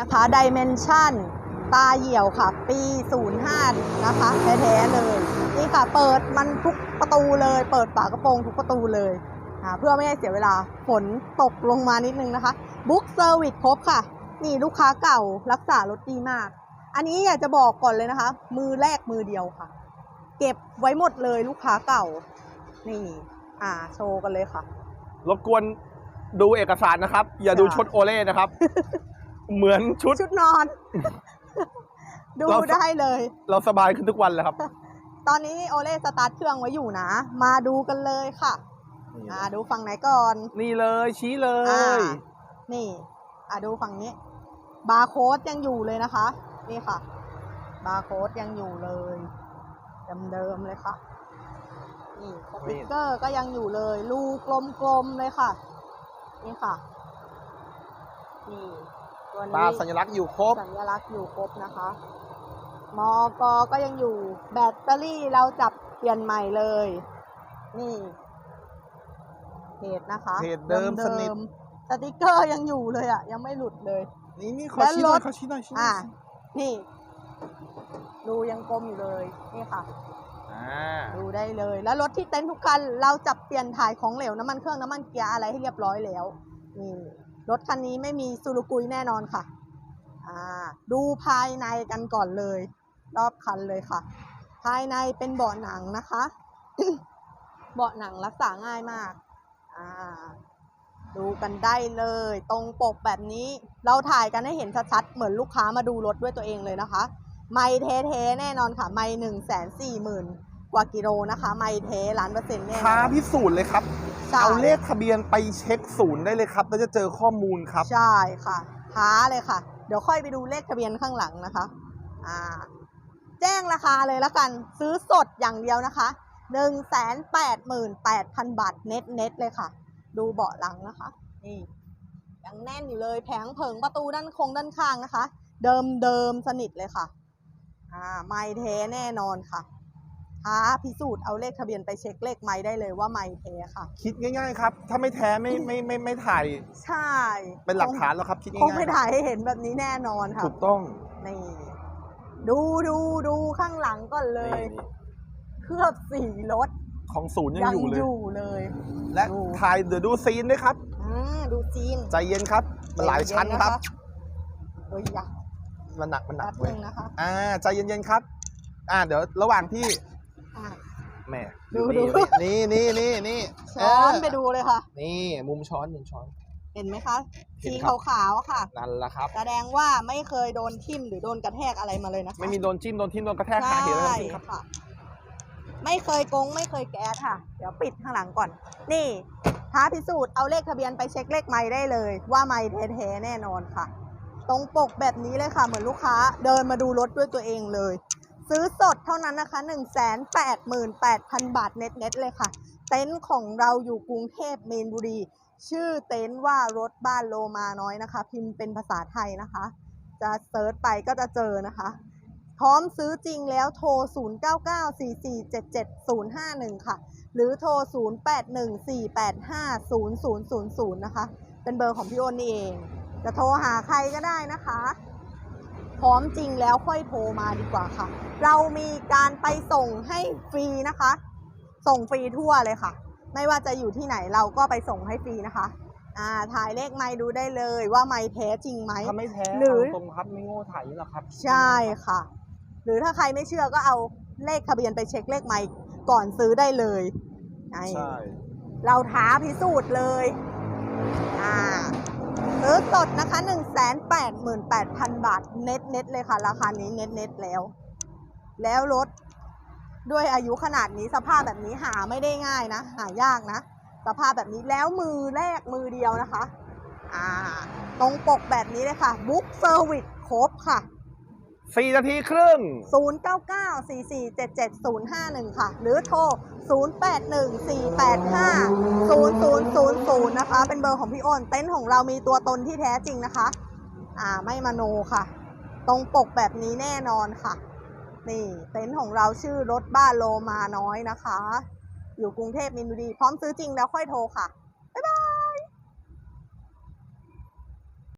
นะคะดิเมนชันตาเหี่ยวค่ะ ปี 05 นะคะ แท้ๆเลย นี่ค่ะ เปิดมันทุกประตูเลย เปิดฝากระโปรงทุกประตูเลยเพื่อไม่ให้เสียเวลาฝนตกลงมานิดนึงนะคะบุ๊กเซอร์วิสครบค่ะ นี่ลูกค้าเก่ารักษารถดีมาก อันนี้อยากจะบอกก่อนเลยนะคะ มือแรกมือเดียวค่ะ เก็บไว้หมดเลยลูกค้าเก่า นี่ อ่า โชว์กันเลยค่ะ รบกวนดูเอกสารนะครับ อย่าดูชดโอเล่นะครับ เหมือนชุด ชุดนอน ดูเรา ได้เลย เราสบายขึ้นทุกวันเลยครับตอนนี้โอเล่สตาร์ทเครื่องไว้อยู่นะ มาดูกันเลยค่ะอ่าดูฝั่งไหนก่อน นี่เลยชี้เลอ่า ย นี่ อ่าดูฝั่งนี้ บาร์โค้ดยังอยู่เลยนะคะ นี่ค่ะ บาร์โค้ดยังอยู่เลยเดิมๆเลยค่ะ นี่สติกเกอร์ก็ยังอยู่เลย รูกลมๆเลยค่ะ นี่ค่ะ นี่ ตัวตานี้สัญลักษณ์อยู่ครบ สัญลักษณ์อยู่ครบนะคะ มอกก็ยังอยู่ แบตเตอรี่เราจับเปลี่ยนใหม่เลย นี่เพจนะคะเพจเดิมสนิทๆสติกเกอร์ยังอยู่เลยอะ ยังไม่หลุดเลย นี่นี่ขอแล้วชี้หน่อรยถขอชี้หน่อยชี้หน่อ่าอยนี่ดูยังกลมอยู่เลยนี่ค่ะ อ่าดูได้เลย แล้วรถที่เต็นท์ทุกคันเราจับเปลี่ยนถ่ายของเหลวน้ำมันเครื่องน้ำมันเกียร์อะไรให้เรียบร้อยแล้วนี่ รถคันนี้ไม่มีซูรุกุยแน่นอนค่ะ ดูภายในกันก่อนเลย รอบคันเลยค่ะ ภายในเป็นเบาะหนังนะคะ เบาะหนังรักษาง่ายมาก ดูกันได้เลย ตรงปกแบบนี้ เราถ่ายกันให้เห็นชัดๆ เหมือนลูกค้ามาดูรถด้วยตัวเองเลยนะคะ ไม่เทๆแน่นอนค่ะ ไม่หนึ่งแสนสี่หมื่น กว่ากิโลนะคะไม่เทล้านเปอร์เซ็นต์แน่นท้าอนพิสูจน์เลยครับ ใช่ เอาเลขทะเบียนไปเช็คศูนย์ได้เลยครับ แล้วจะเจอข้อมูลครับ ใช่ค่ะท้าเลยค่ะ เดี๋ยวค่อยไปดูเลขทะเบียนข้างหลังนะคะอ่าแจ้งราคาเลยละกัน ซื้อสดอย่างเดียวนะคะหนึ่งแสนแปดหมื่นแปดพันบาทเน็ตเน็ตเลยค่ะ ดูเบาะหลังนะคะ นี่ยังแน่นอยู่เลยแผงเผิงประตูด้านคงด้านข้างนะคะ เดิมเดิมสนิทเลยค่ะ อ่าไม่เทแน่นอนค่ะ ท้าพิสูจน์เอาเลขทะเบียนไปเช็คเลขไม้ได้เลยว่าไม่เทค่ะ คิดง่ายๆครับ ถ้าไม่แท้ไม่ไม่ไม่ไม่ถ่ายใช่เป็นหลักฐานแล้วครับคิดคง่างยไม่ๆถ่ายให้เห็นแบบนี้แน่นอนค่ะถูกต้อง นี่ ดูดูดูข้างหลังก่อนเลย นี่เคลือบสีรถของศูนย์ยังยังอยู่เลยอยู่เลย และดูถ่ายเดี๋ยวดูซีนด้วยครับ อ่าดูจีนใจเย็นครับ มันหลายชั้นครับ เฮ้ยอยากมันหนักมันหนัแป๊กบเว้นึยงนะคะ อ่าใจเย็นๆครับ อ่าเดี๋ยวระหว่างที่อะ แหม่ดูนี่ดู นี่นี่นี่นี่ช้อนเไปดูเลยค่ะ นี่มุมช้อนมุมช้อน เห็นไหมคะ เห็นสีครับขาวๆอะค่ะ นั่นแหละครับ แสดงว่าไม่เคยโดนทิ่มหรือโดนกระแทกอะไรมาเลยนะคะไม่มีโดนจิ้มโดนทิ่มโดนกระแทกใช่หาเหตุอะไรทั้งสิ้นครับ ค่ะ ไม่เคยโกงไม่เคยแก๊สค่ะ เดี๋ยวปิดข้างหลังก่อน นี่ท้าพิสูจน์เอาเลขทะเบียนไปเช็คเลขไม้ได้เลย ว่าไม้แท้ๆแน่นอนค่ะ ตรงปกแบบนี้เลยค่ะ เหมือนลูกค้า เดินมาดูรถด้วยตัวเองเลย ซื้อสดเท่านั้นนะคะ 1 8 8 0 0 0 บาทเน็ตๆเลยค่ะ เต็นท์ของเราอยู่กรุงเทพเมนบุรี ชื่อเต็นท์ว่ารถบ้านโลมาน้อยนะคะ พิมพ์เป็นภาษาไทยนะคะ จะเซิร์ชไปก็จะเจอนะคะ พร้อมซื้อจริงแล้วโทร 0994477051 ค่ะ หรือโทร 0814850000 นะคะ เป็นเบอร์ของพี่โอนนี่เอง จะโทรหาใครก็ได้นะคะ พร้อมจริงแล้วค่อยโทรมาดีกว่าค่ะ เรามีการไปส่งให้ฟรีนะคะ ส่งฟรีทั่วเลยค่ะ ไม่ว่าจะอยู่ที่ไหนเราก็ไปส่งให้ฟรีนะคะอ่าถ่ายเลขไม้ดูได้เลยว่าไม้แท้จริงไหมถ้าไม่แท้หรือตรงๆครับไม่โง่ถ่ายนี่หรอกครับ ใช่ค่ะ หรือถ้าใครไม่เชื่อก็เอาเลขทะเบียนไปเช็คเลขไมค์ก่อนซื้อได้เลยไอ้ใช่เราท้าพิสูจน์เลย อ่า ซื้อสดนะคะ 1 8 8 0 0 0 บาทเน็ตเน็ตเลยค่ะ ราคานี้เน็ตเน็ตแล้ว แล้วรถด้วยอายุขนาดนี้สภาพแบบนี้หาไม่ได้ง่ายนะ หายากนะ สภาพแบบนี้แล้วมือแรกมือเดียวนะคะ อ่า ตรงปกแบบนี้เลยค่ะบุ๊กเซอร์วิสครบค่ะสี่นาทีครึ่ง 0994477051 ค่ะ หรือโทร 0814850000 นะคะ เป็นเบอร์ของพี่อ้นเต็นท์ของเรามีตัวตนที่แท้จริงนะคะ อ่าไม่มโนค่ะ ตรงปกแบบนี้แน่นอนค่ะ นี่เต็นท์ของเราชื่อรถบ้านโลมาน้อยนะคะ อยู่กรุงเทพมินบุรีพร้อมซื้อจริงแล้วค่อยโทรค่ะ บ๊ายบาย